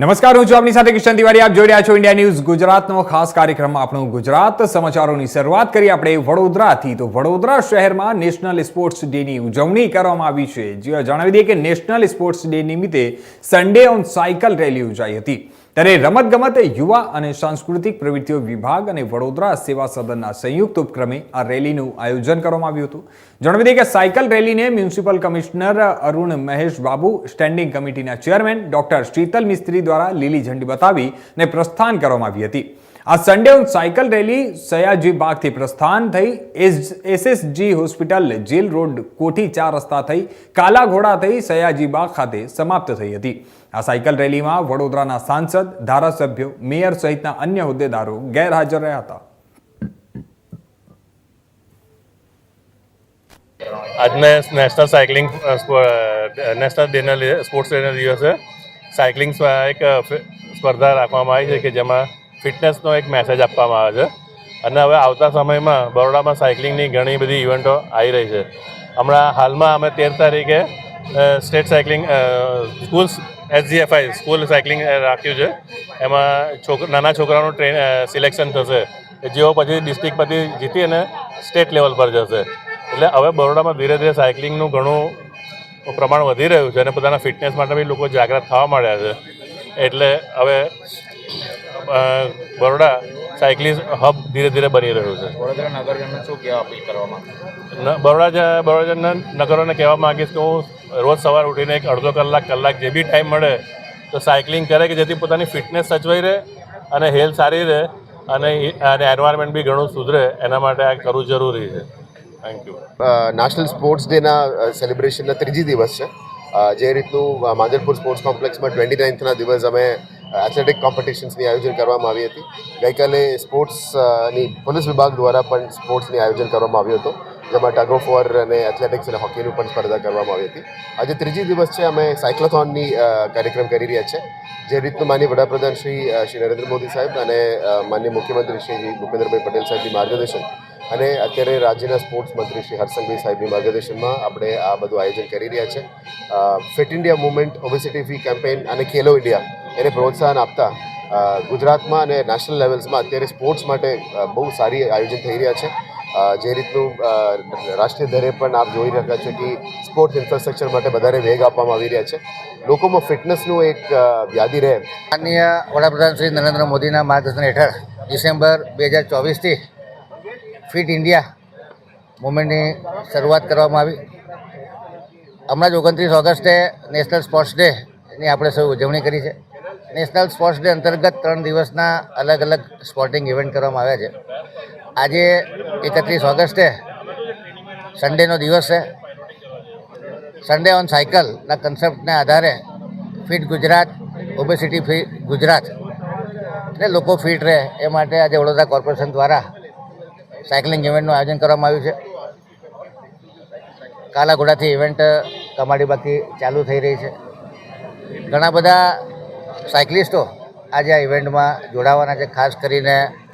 નમસ્કાર, હું છું આપની સાથે કિશન તિવારી. આપ જોઈ રહ્યા છો ઇન્ડિયા ન્યૂઝ ગુજરાતનો ખાસ કાર્યક્રમ આપણું ગુજરાત. સમાચારોની શરૂઆત કરી આપણે વડોદરાથી. તો વડોદરા શહેરમાં નેશનલ સ્પોર્ટ્સ ડેની ઉજવણી કરવામાં આવી છે. જણાવી દઈએ કે નેશનલ સ્પોર્ટ્સ ડે નિમિત્તે સન્ડે ઓન સાયકલ રેલી યોજાઈ હતી. ત્યારે રમતગમત યુવા અને સાંસ્કૃતિક પ્રવૃત્તિઓ વિભાગ અને વડોદરા સેવા સદનના સંયુક્ત ઉપક્રમે આ રેલીનું આયોજન કરવામાં આવ્યું હતું. જણાવી દઈએ કે સાયકલ રેલીને municipal commissioner Arun Mahesh Babu, standing કમિટીના ચેરમેન ડોક્ટર શીતલ મિસ્ત્રી દ્વારા લીલી ઝંડી બતાવી અને પ્રસ્થાન કરવામાં આવી હતી. આ સન્ડે સાયકલ રેલી સયાજી બાગથી પ્રસ્થાન થઈ. એસએસજી હોસ્પિટલ જેલ રોડ કોઠી ચાર રસ્તા થઈ. કાલા ઘોડા થઈ સયાજી બાગ ખાતે સમાપ્ત થઈ હતી. આ સાયકલ રેલીમાં વડોદરાના સાંસદ, ધારાસભ્યો, મેયર સહિતના અન્ય હોદ્દેદારો ગેરહાજર રહ્યા હતા. આજને નેશનલ સાયકલિંગ નેશનલ ડેના સ્પોર્ટ્સ ડેના દિવસે સાયકલિંગ એક સ્પર્ધા રાખવામાં આવી છે કે જેમાં ફિટનેસનો એક મેસેજ આપવામાં આવે છે. અને હવે આવતા સમયમાં બરોડામાં સાયકલિંગની ઘણી બધી ઇવેન્ટો આવી રહી છે. હમણાં હાલમાં અમે તેર તારીખે state cycling school SGFI school cycling રાખ્યું છે. એમાં છોક, નાના છોકરાઓનું ટ્રેન સિલેક્શન થશે. જેઓ પછી ડિસ્ટ્રિક્ટ પછી જીતી અને સ્ટેટ લેવલ પર જશે. એટલે હવે બરોડામાં ધીરે ધીરે સાયકલિંગનું ઘણું પ્રમાણ વધી રહ્યું છે અને પોતાના ફિટનેસ માટે બી લોકો જાગૃત થવા માંડ્યા છે. એટલે હવે બરોડા સાયકલિસ્ટ હબ ધીરે ધીરે બની રહ્યું છે. વડોદરા નગરજનને શું કહેવા અપીલ કરવા બરોડા બરોડાના નગરોને કહેવા માંગીશ કે હું રોજ સવાર ઉઠીને એક અડધો કલાક કલાક જે બી ટાઈમ મળે તો સાયકલિંગ કરે કે જેથી પોતાની ફિટનેસ સચવાઈ રહે અને હેલ્થ સારી રહે અને અને એન્વાયરમેન્ટ બી ઘણું સુધરે એના માટે આ કરવું જરૂરી છે. થેન્ક યુ નેશનલ સ્પોર્ટ્સ ડેના સેલિબ્રેશનના ત્રીજી દિવસ છે. જે રીતનું માંજલપુર સ્પોર્ટ્સ કોમ્પ્લેક્સમાં ટ્વેન્ટી નાઇન્થના દિવસ અમે એથ્લેટિક કોમ્પિટિશન્સની આયોજન કરવામાં આવી હતી. ગઈકાલે સ્પોર્ટ્સની પોલીસ વિભાગ દ્વારા પણ સ્પોર્ટ્સની આયોજન કરવામાં આવ્યું હતું. જેમાં ટગ ઓફ વોર અને એથ્લેટિક્સ અને હોકીની પણ સ્પર્ધા કરવામાં આવી હતી. આજે ત્રીજી દિવસ છે, અમે સાયક્લોથોનની કાર્યક્રમ કરી રહ્યા છે. જે રીતનું માનીય વડાપ્રધાન શ્રી શ્રી નરેન્દ્ર મોદી સાહેબ અને માન્ય મુખ્યમંત્રી શ્રી ભૂપેન્દ્રભાઈ પટેલ સાહેબની માર્ગદર્શન અને અત્યારે રાજ્યના સ્પોર્ટ્સ મંત્રી શ્રી હર્ષંભાઈ સાહેબની માર્ગદર્શનમાં આપણે આ બધું આયોજન કરી રહ્યા છે. Fit India movement obesity free campaign અને ખેલો ઇન્ડિયા એને પ્રોત્સાહન આપતા ગુજરાતમાં અને નેશનલ લેવલ્સમાં અત્યારે સ્પોર્ટ્સ માટે બહુ સારી આયોજન થઈ રહ્યા છે. જે રીતનું રાષ્ટ્રીય દરે પણ આપ જોઈ રહ્યા છો કે સ્પોર્ટ્સ ઇન્ફ્રાસ્ટ્રક્ચર માટે વધારે વેગ આપવામાં આવી રહ્યા છે. લોકોમાં ફિટનેસનું એક યાદી રહે. માનનીય વડાપ્રધાન શ્રી નરેન્દ્ર મોદીના માર્ગદર્શન હેઠળ ડિસેમ્બર બે હજાર ચોવીસથી ફિટ ઇન્ડિયા મુવમેન્ટની શરૂઆત કરવામાં આવી. હમણાં જ ઓગણત્રીસ ઓગસ્ટે નેશનલ સ્પોર્ટ્સ ડેની આપણે સૌ ઉજવણી કરી છે. નેશનલ સ્પોર્ટ્સ ડે અંતર્ગત ત્રણ દિવસના અલગ અલગ સ્પોર્ટિંગ ઇવેન્ટ કરવામાં આવ્યા છે. આજે એકત્રીસ ઓગસ્ટે સન્ડેનો દિવસ છે. સન્ડે ઓન સાયકલના કન્સેપ્ટના આધારે fit Gujarat obesity free Gujarat એટલે લોકો ફિટ રહે એ માટે આજે વડોદરા કોર્પોરેશન દ્વારા સાયકલિંગ ઇવેન્ટનું આયોજન કરવામાં આવ્યું છે. કાલાઘોડાથી ઇવેન્ટ કમાડીબાગથી ચાલુ થઈ રહી છે. ઘણા બધા સાયકલિસ્ટો આજે આ ઇવેન્ટમાં જોડાવાના છે ખાસ કરીને